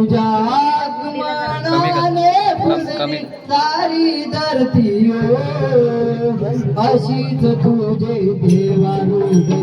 तुझ्या आगमनाने फुलली सारी धरती अशीच तुझे देवारूपे.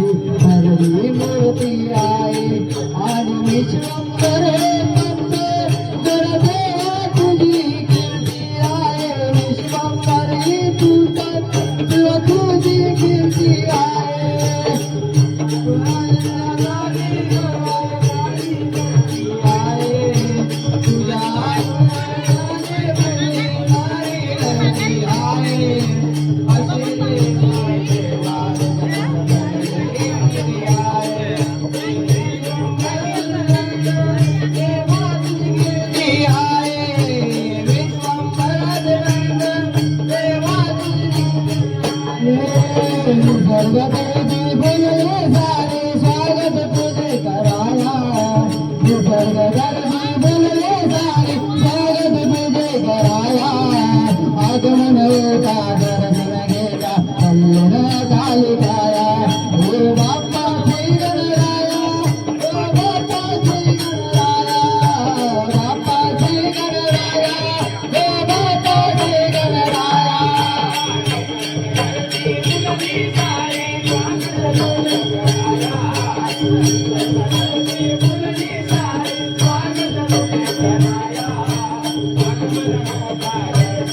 तुम नौका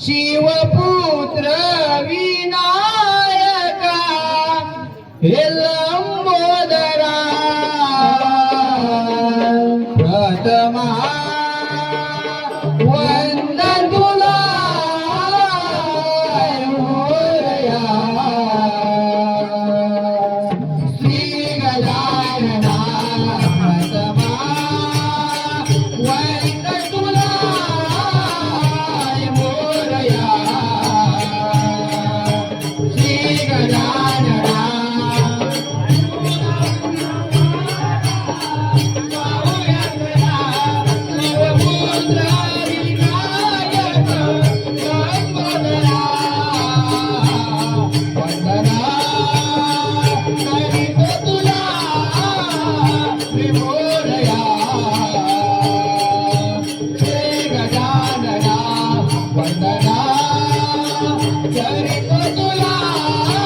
she will Yo le voy.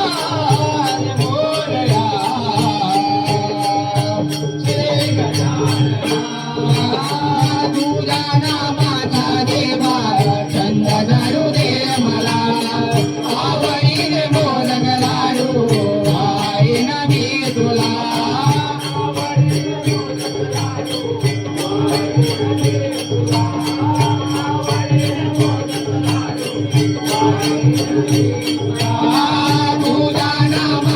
तुझा नामाचा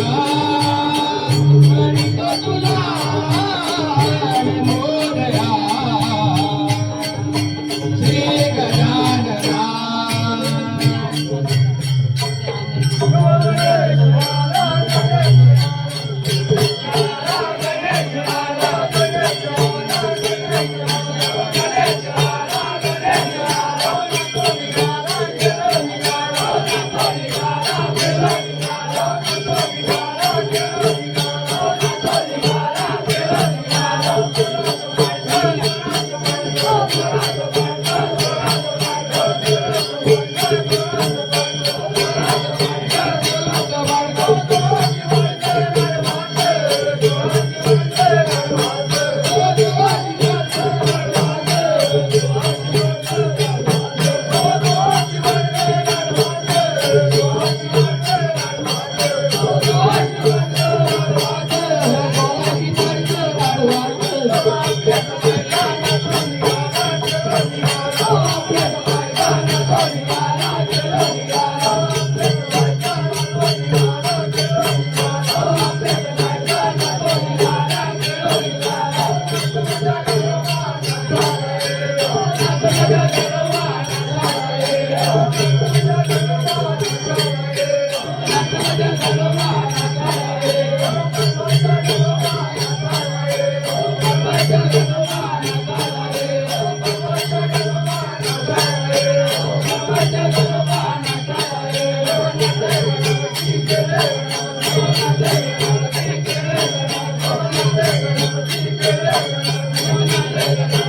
Yeah. Thank you.